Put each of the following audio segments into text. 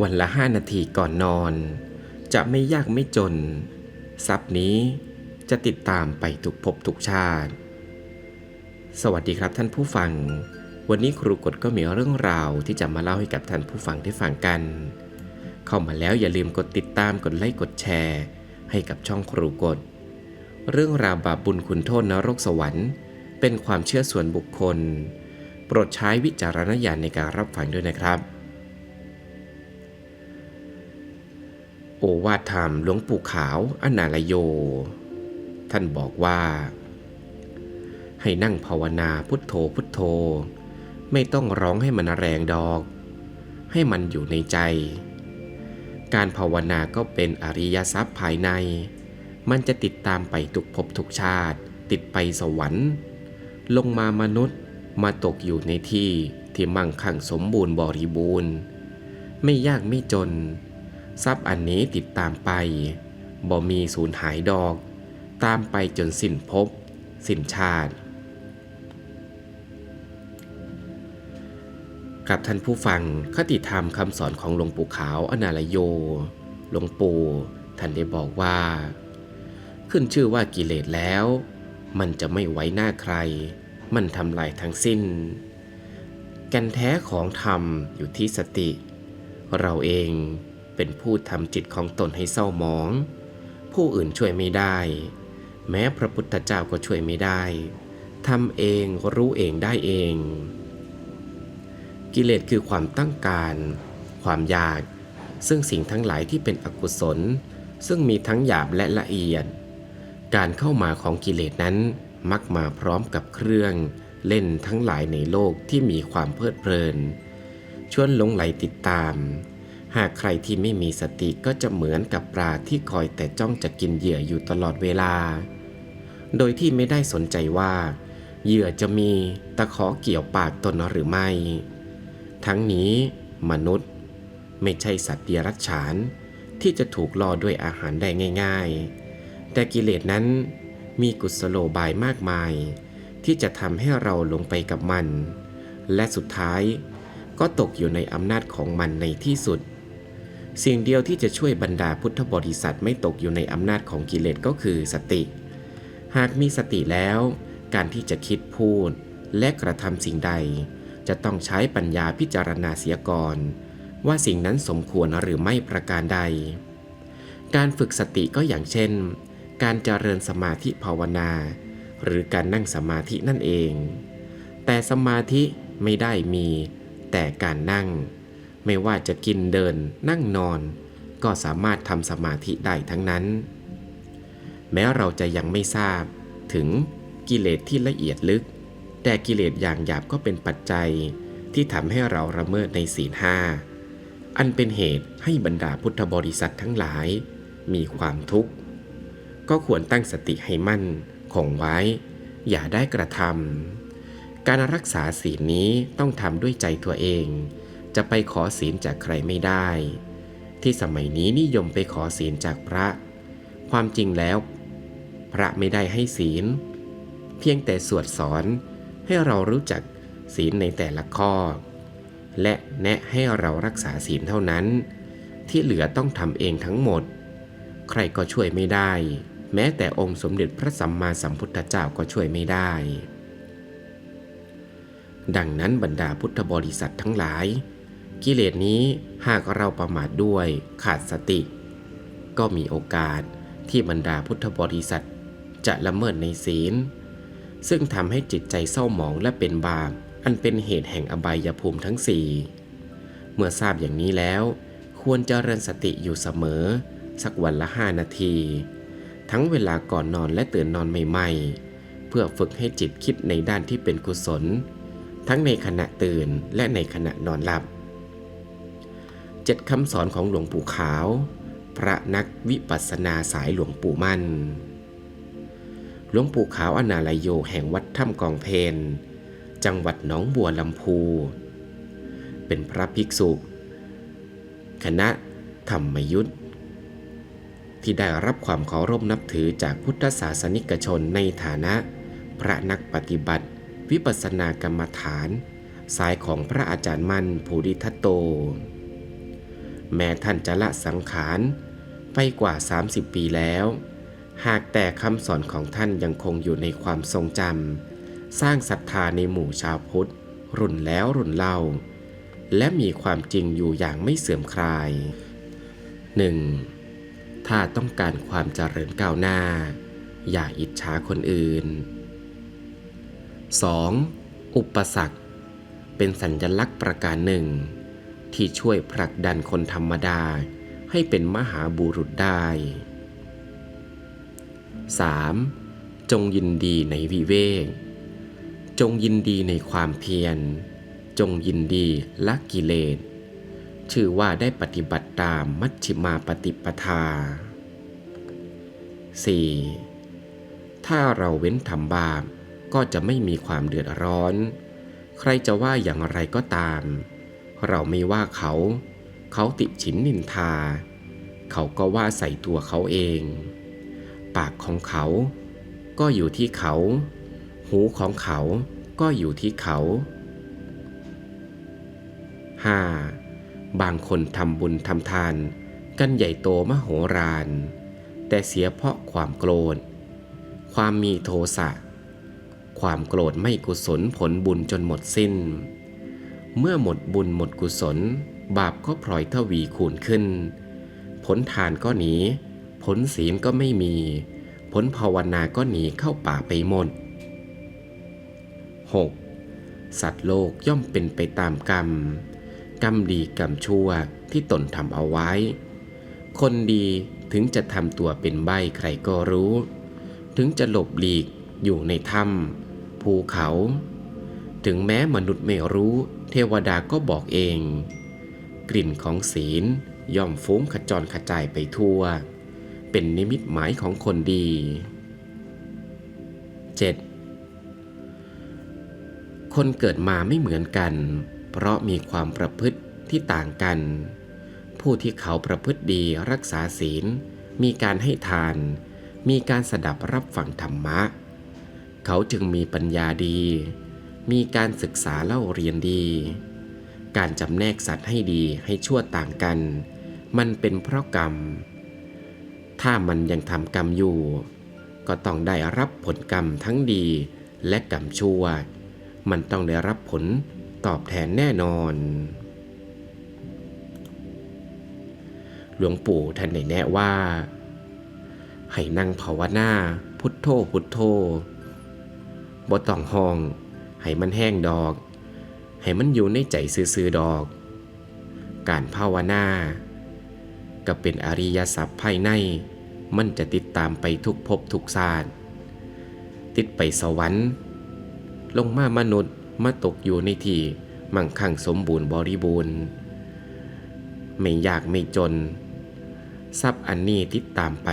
วันละห้านาทีก่อนนอน จะไม่ยากไม่จน ทรัพย์นี้จะติดตามไปทุกภพทุกชาติ สวัสดีครับท่านผู้ฟัง วันนี้ครูกฎก็มีเรื่องราวที่จะมาเล่าให้กับท่านผู้ฟังได้ฟังกัน เข้ามาแล้วอย่าลืมกดติดตามกดไลค์กดแชร์ ให้กับช่องครูกฎเรื่องราวบาปบุญคุณโทษนรกสวรรค์ เป็นความเชื่อส่วนบุคคล โปรดใช้วิจารณญาณในการรับฟังด้วยนะครับ โอวาทธรรมหลวงปู่ขาวอนาลโย ท่านบอกว่า ให้นั่งภาวนาพุทโธพุทโธ ไม่ต้องร้องให้มันแรงดอก ให้มันอยู่ในใจ การภาวนาก็เป็นอริยทรัพย์ภายใน มันจะติดตามไปทุกภพทุกชาติ ติดไปสวรรค์ ลงมามนุษย์มาตกอยู่ในที่ที่มั่งคั่งสมบูรณ์บริบูรณ์ ไม่ยากไม่จน ทรัพย์อันนี้ติดตามไป บ่มีสูญหายดอก ตามไปจนสิ้นภพสิ้นชาติ กับท่านผู้ฟังคติธรรมคำสอนของหลวงปู่ขาวอนาลโย หลวงปู่ท่านได้บอกว่า ขึ้นชื่อว่ากิเลสแล้ว มันจะไม่ไว้หน้าใคร มันทำลายทั้งสิ้นแกันแท้ของธรรมอยู่ที่สติ เราเอง เป็นผู้ทำจิตของตนให้เศร้าหมอง ผู้อื่นช่วยไม่ได้ แม้พระพุทธเจ้าก็ช่วยไม่ได้ทำเองรู้เองได้เอง กิเลสคือความตั้งการ ความอยาก ซึ่งสิ่งทั้งหลายที่เป็นอกุศล ซึ่งมีทั้งหยาบและละเอียด การเข้ามาของกิเลสนั้นมักมาพร้อมกับเครื่องเล่นทั้งหลายในโลกที่มีความเพลิดเพลิน ชวนหลงไหลติดตาม หากใครที่ไม่มีสติก็จะเหมือนกับปลาที่คอยแต่จ้องจะกินเหยื่ออยู่ตลอดเวลา โดยที่ไม่ได้สนใจว่าเหยื่อจะมีตะขอเกี่ยวปากตนหรือไม่ ทั้งนี้ มนุษย์ ไม่ใช่สัตว์เดรัจฉาน ที่จะถูกล่อด้วยอาหารได้ง่าย ๆ แต่กิเลสนั้นมีกุศโลบายมากมาย ที่จะทำให้เราลงไปกับมัน และสุดท้ายก็ตกอยู่ในอำนาจของมันในที่สุด สิ่งเดียวที่จะช่วยบรรดาพุทธบริษัทไม่ตกอยู่ในอำนาจของกิเลสก็คือสติ หากมีสติแล้ว การที่จะคิดพูดและกระทำสิ่งใด จะต้องใช้ปัญญาพิจารณาเสียก่อน ว่าสิ่งนั้นสมควรหรือไม่ประการใด การฝึกสติก็อย่างเช่น การเจริญสมาธิภาวนา หรือการนั่งสมาธินั่นเอง แต่สมาธิไม่ได้มี แต่การนั่ง ไม่ว่าจะกินเดินนั่งนอน ก็สามารถทำสมาธิได้ทั้งนั้น แม้เราจะยังไม่ทราบถึงกิเลสที่ละเอียดลึก แต่กิเลสอย่างหยาบก็เป็นปัจจัยที่ทำให้เราระเมิดในศีลห้าอันเป็นเหตุให้บรรดาพุทธบริษัททั้งหลาย มีความทุกข์ ก็ควรตั้งสติให้มั่นคงไว้ อย่าได้กระทำการรักษาศีลนี้ต้องทำด้วยใจตัวเอง จะไปขอศีลจากใครไม่ได้ ที่สมัยนี้นิยมไปขอศีลจากพระ ความจริงแล้ว พระไม่ได้ให้ศีล เพียงแต่สวดสอนให้เรารู้จักศีลในแต่ละข้อ และแนะให้เรารักษาศีลเท่านั้น ที่เหลือต้องทำเองทั้งหมด ใครก็ช่วยไม่ได้ แม้แต่องค์สมเด็จพระสัมมาสัมพุทธเจ้าก็ช่วยไม่ได้ ดังนั้นบรรดาพุทธบริษัททั้งหลาย กิเลสนี้หากเราประมาทด้วยขาดสติ ก็มีโอกาสที่บรรดาพุทธบริษัทจะละเมิดในศีล ซึ่งทำให้จิตใจเศร้าหมองและเป็นบาปอันเป็นเหตุแห่งอบายภูมิทั้งสี่เมื่อทราบอย่างนี้แล้ว ควรเจริญสติอยู่เสมอ สักวันละห้านาที ทั้งเวลาก่อนนอนและตื่นนอนใหม่ๆ เพื่อฝึกให้จิตคิดในด้านที่เป็นกุศล ทั้งในขณะตื่นและในขณะนอนหลับ เจ็ดคำสอนของหลวงปู่ขาว พระนักวิปัสสนาสายหลวงปู่มั่น หลวงปู่ขาวอนาลโยแห่งวัดถ้ำกองเพนจังหวัดหนองบัวลำพู เป็นพระภิกษุ คณะธรรมยุทธที่ได้รับความเคารพนับถือจากพุทธศาสนิกชนในฐานะ พระนักปฏิบัติ วิปัสสนากรรมฐาน สายของพระอาจารย์มั่นภูริทัตโต แม้ท่านจะละสังขารไปกว่า 30 ปีแล้ว หากแต่คำสอนของท่านยังคงอยู่ในความทรงจำสร้างศรัทธาในหมู่ชาวพุทธ รุ่นแล้วรุ่นเล่า และมีความจริงอยู่อย่างไม่เสื่อมคลาย 1. ถ้าต้องการความเจริญก้าวหน้า อย่าอิจฉาคนอื่น 2. อุปสรรค เป็นสัญลักษณ์ประการหนึ่ง ที่ช่วยผลักดันคนธรรมดาให้เป็นมหาบุรุษได้ 3. จงยินดีในวิเวก จงยินดีในความเพียร จงยินดีละกิเลส ชื่อว่าได้ปฏิบัติตามมัชฌิมาปฏิปทา 4. ถ้าเราเว้นทำบาปก็จะไม่มีความเดือดร้อน ใครจะว่าอย่างไรก็ตาม เราไม่ว่าเขา เขาติฉินนินทา เขาก็ว่าใส่ตัวเขาเอง ปากของเขา ก็อยู่ที่เขา หูของเขาก็อยู่ที่เขา 5. บางคนทำบุญทำทาน กันใหญ่โตมโหฬารแต่เสียเพราะความโกรธ ความมีโทสะ ความโกรธไม่กุศลผลบุญจนหมดสิ้น เมื่อหมดบุญหมดกุศล บาปก็พลอยทวีคูณขึ้น ผลทานก็หนี ผลศีลก็ไม่มี ผลภาวนาก็หนีเข้าป่าไปหมด 6. สัตว์โลกย่อมเป็นไปตามกรรม กรรมดีกรรมชั่วที่ตนทำเอาไว้ คนดีถึงจะทำตัวเป็นใบใครก็รู้ ถึงจะหลบหลีกอยู่ในถ้ำภูเขา ถึงแม้มนุษย์ไม่รู้ เทวดาก็บอกเอง กลิ่นของศีลย่อมฟุ้งขจรขจายไปทั่ว เป็นนิมิตหมายของคนดี 7. คนเกิดมาไม่เหมือนกัน เพราะมีความประพฤติที่ต่างกัน ผู้ที่เขาประพฤติดีรักษาศีล มีการให้ทาน มีการสดับรับฟังธรรมะ เขาจึงมีปัญญาดี มีการศึกษาเล่าเรียนดี การจำแนกสัตว์ให้ดีให้ชั่วต่างกัน มันเป็นเพราะกรรม ถ้ามันยังทำกรรมอยู่ ก็ต้องได้รับผลกรรมทั้งดีและกรรมชั่ว มันต้องได้รับผลตอบแทนแน่นอน หลวงปู่ท่านได้แนะว่า ให้นั่งภาวนาพุทโธพุทโธบ่ต้องห้อง ให้มันแห้งดอก ให้มันอยู่ในใจซื่อๆดอก การภาวนาก็เป็นอริยสัพภายใน มันจะติดตามไปทุกภพทุกศาตร์ติดไปสวรรค์ ลงมามนุษย์มาตกอยู่ในที่มั่งคั่งสมบูรณ์บริบูรณ์ไม่ยากไม่จน ทรัพย์อันนี้ติดตามไป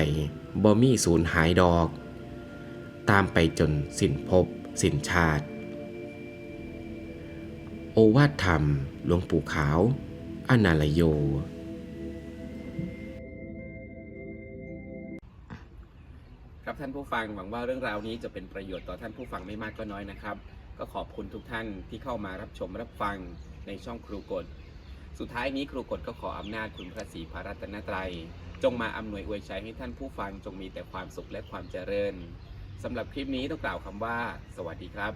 บ่มีสูญหายดอก ตามไปจนสิ้นภพสิ้นชาติ วาทธรรม หลวงปู่ขาว อนาลโย ครับท่านผู้ฟังหวังว่าเรื่องราวนี้จะเป็นประโยชน์ต่อท่านผู้ฟังไม่มากก็น้อยนะครับ ก็ขอบคุณทุกท่านที่เข้ามารับชมรับฟังในช่องครูกฎสุดท้ายนี้ครูกฎก็ขออำนาจคุณพระศรีพระรัตนตรัย จงมาอำนวยอวยชัยให้ท่านผู้ฟังจงมีแต่ความสุขและความเจริญสำหรับคลิปนี้ต้องกล่าวคำว่า สวัสดีครับ